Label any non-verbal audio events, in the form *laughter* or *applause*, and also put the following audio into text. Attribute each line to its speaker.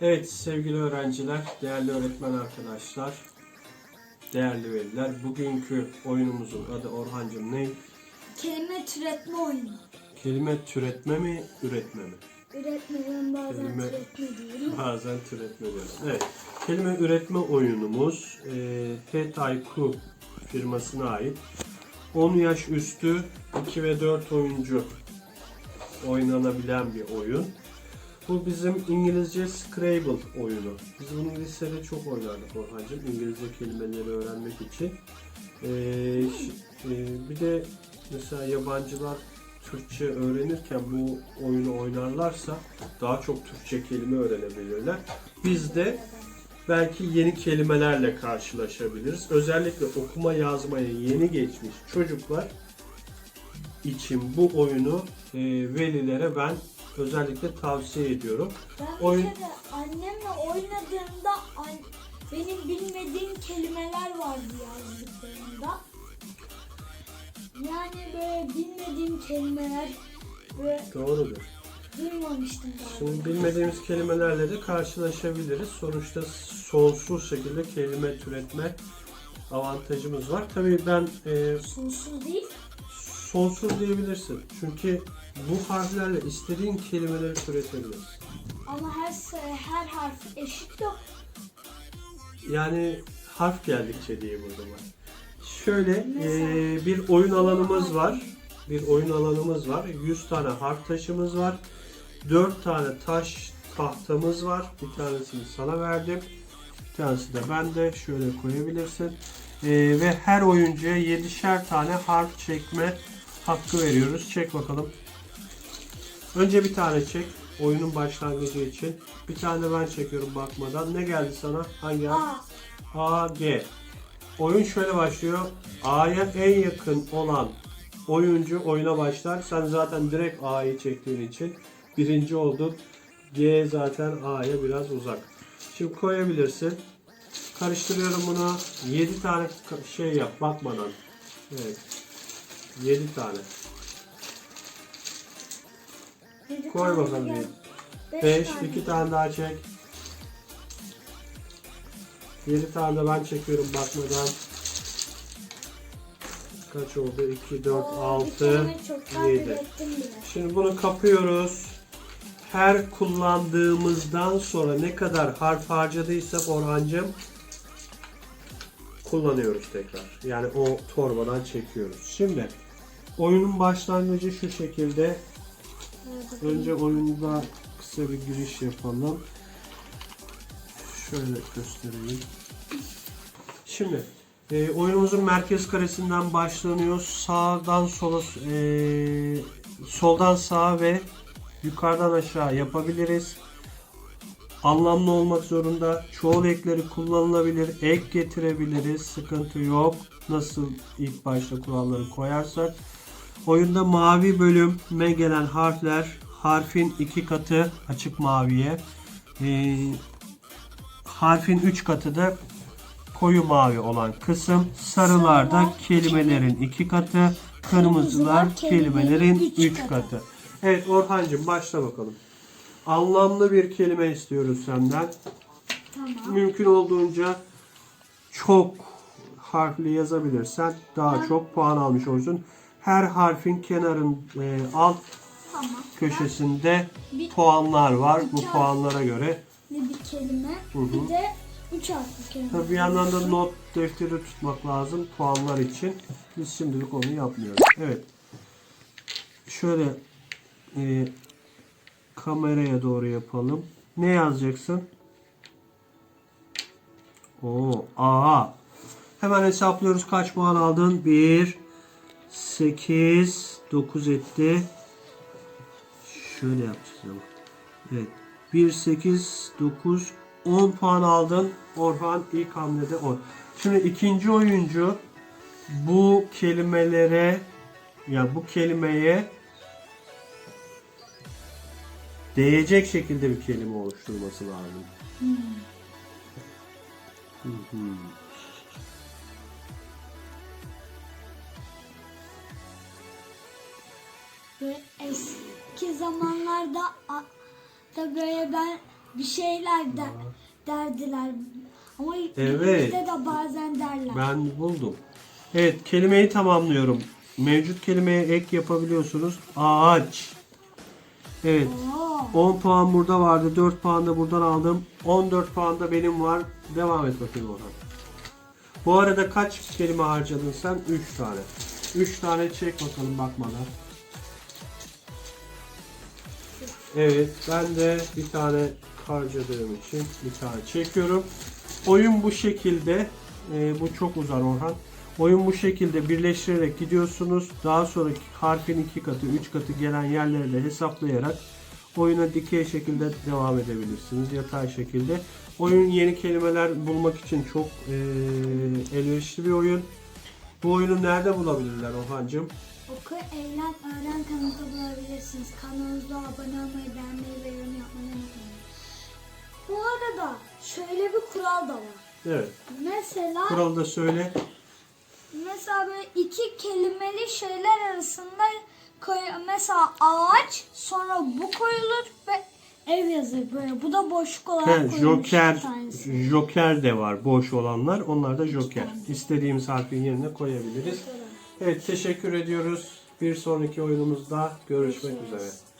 Speaker 1: Evet sevgili öğrenciler, değerli öğretmen arkadaşlar, değerli veliler. Bugünkü oyunumuzun adı Orhancım ne?
Speaker 2: Kelime türetme oyunu.
Speaker 1: Kelime türetme mi, üretme mi?
Speaker 2: Üretmeden bazen
Speaker 1: Kelime-
Speaker 2: türetme diyorum. *laughs*
Speaker 1: Bazen türetme diyoruz. Evet, kelime üretme oyunumuz e, Hetaiku firmasına ait. 10 yaş üstü 2 ve 4 oyuncu oynanabilen bir oyun. Bu bizim İngilizce Scrabble oyunu. Biz bunu lisede çok oynardık Orhancığım. İngilizce kelimeleri öğrenmek için. Ee, e, bir de mesela yabancılar Türkçe öğrenirken bu oyunu oynarlarsa daha çok Türkçe kelime öğrenebilirler. Biz de belki yeni kelimelerle karşılaşabiliriz. Özellikle okuma yazmaya yeni geçmiş çocuklar için bu oyunu e, velilere ben özellikle tavsiye ediyorum.
Speaker 2: Ben
Speaker 1: Oyun-
Speaker 2: bir kere annemle oynadığımda an- benim bilmediğim kelimeler vardı yazdıklarında. Yani böyle bilmediğim kelimeler böyle
Speaker 1: Doğrudur.
Speaker 2: duymamıştım daha.
Speaker 1: Şimdi bilmediğimiz kelimelerle de karşılaşabiliriz. Sonuçta sonsuz şekilde kelime türetme avantajımız var. Tabii ben e,
Speaker 2: Sonsuz değil.
Speaker 1: sonsuz diyebilirsin. Çünkü bu harflerle istediğin kelimeleri türetebilirsin.
Speaker 2: Ama her her harf eşit yok.
Speaker 1: Yani harf geldikçe diye o zaman. Şöyle e, bir oyun alanımız var. Bir oyun alanımız var. 100 tane harf taşımız var. 4 tane taş tahtamız var. Bir tanesini sana verdim. Bir tanesi de bende. Şöyle koyabilirsin. E, ve her oyuncuya 7'şer tane harf çekme hakkı veriyoruz. Çek bakalım. Önce bir tane çek. Oyunun başlangıcı için. Bir tane ben çekiyorum bakmadan. Ne geldi sana? Hangi harf? A, G. Oyun şöyle başlıyor. A'ya en yakın olan oyuncu oyuna başlar. Sen zaten direkt A'yı çektiğin için birinci oldun. G zaten A'ya biraz uzak. Şimdi koyabilirsin. Karıştırıyorum bunu. 7 tane şey yap bakmadan. Evet. 7 tane. Koy bakalım bir.
Speaker 2: Beş
Speaker 1: 5,
Speaker 2: tane.
Speaker 1: 2 tane daha çek. 7 tane de ben çekiyorum bakmadan. Kaç oldu? 2, 4,
Speaker 2: Oo,
Speaker 1: 6,
Speaker 2: bir tane çoktan
Speaker 1: 7.
Speaker 2: ürettim bile.
Speaker 1: Şimdi bunu kapıyoruz. Her kullandığımızdan sonra ne kadar harf harcadıysak Orhancığım kullanıyoruz tekrar. Yani o torbadan çekiyoruz. Şimdi oyunun başlangıcı şu şekilde. Önce oyunda kısa bir giriş yapalım. Şöyle göstereyim. Şimdi e, oyunumuzun merkez karesinden başlanıyor. Sağdan sola e, soldan sağa ve yukarıdan aşağı yapabiliriz. Anlamlı olmak zorunda. Çoğul ekleri kullanılabilir. Ek getirebiliriz. Sıkıntı yok. Nasıl ilk başta kuralları koyarsak. Oyunda mavi bölüme gelen harfler harfin iki katı açık maviye. Ee, harfin üç katı da koyu mavi olan kısım. Sarılar da
Speaker 2: Sarılar
Speaker 1: kelimelerin iki katı. Kırmızılar kelimelerin üç katı. Evet Orhancığım başla bakalım. Anlamlı bir kelime istiyoruz senden.
Speaker 2: Tamam.
Speaker 1: Mümkün olduğunca çok harfli yazabilirsen daha çok puan almış olursun. Her harfin kenarın e, alt
Speaker 2: Tamam.
Speaker 1: köşesinde
Speaker 2: Bir-
Speaker 1: puanlar var. Bu
Speaker 2: İki
Speaker 1: puanlara göre
Speaker 2: Bir, bir kelime.
Speaker 1: hı.
Speaker 2: Bir de üç harfli kelime.
Speaker 1: tabii bir yandan da not defteri tutmak lazım puanlar için. Biz şimdilik onu yapmıyoruz. Evet. Şöyle e, kameraya doğru yapalım. Ne yazacaksın? Oo, A. Hemen hesaplıyoruz kaç puan aldın? 1 8 9 etti. Şöyle yapacağız ama. Evet. 1 8 9 10 puan aldın. Orhan ilk hamlede 10. Şimdi ikinci oyuncu bu kelimelere ya bu kelimeye değecek şekilde bir kelime oluşturması lazım. Hı hı.
Speaker 2: Böyle eski zamanlarda da böyle ben bir şeyler der, derdiler. Ama
Speaker 1: Evet.
Speaker 2: de bazen derler.
Speaker 1: Ben buldum. Evet kelimeyi tamamlıyorum. Mevcut kelimeye ek yapabiliyorsunuz. Ağaç. Evet.
Speaker 2: Oo,
Speaker 1: 10 puan burada vardı. 4 puan da buradan aldım. 14 puan da benim var. Devam et bakayım Orhan. Bu arada kaç kelime harcadın sen? 3 tane. 3 tane çek bakalım bakmadan. Evet ben de bir tane harcadığım için bir tane çekiyorum. Oyun bu şekilde. Ee, bu çok uzar Orhan. Oyun bu şekilde birleştirerek gidiyorsunuz. Daha sonraki harfin iki katı, üç katı gelen yerleri de hesaplayarak oyuna dikey şekilde devam edebilirsiniz. Yatay şekilde. Oyun yeni kelimeler bulmak için çok ee, elverişli bir oyun. Bu oyunu nerede bulabilirler Orhancığım?
Speaker 2: Oku, eğlen, öğren kanalda bulabilirsiniz. Kanalımıza abone olmayı, beğenmeyi ve yorum yapmayı unutmayın. Bu arada şöyle bir kural da var.
Speaker 1: Evet.
Speaker 2: Mesela
Speaker 1: Kuralı da söyle.
Speaker 2: mesela böyle iki kelimeli şeyler arasında koy, mesela ağaç sonra bu koyulur ve ev yazır böyle. Bu da boşluk olarak
Speaker 1: He,
Speaker 2: koyulmuş
Speaker 1: joker,
Speaker 2: bir tanesi.
Speaker 1: joker de var boş olanlar. Onlar da joker. İstediğimiz harfin yerine koyabiliriz. Evet teşekkür ediyoruz. Bir sonraki oyunumuzda görüşmek
Speaker 2: Görüşürüz.
Speaker 1: üzere.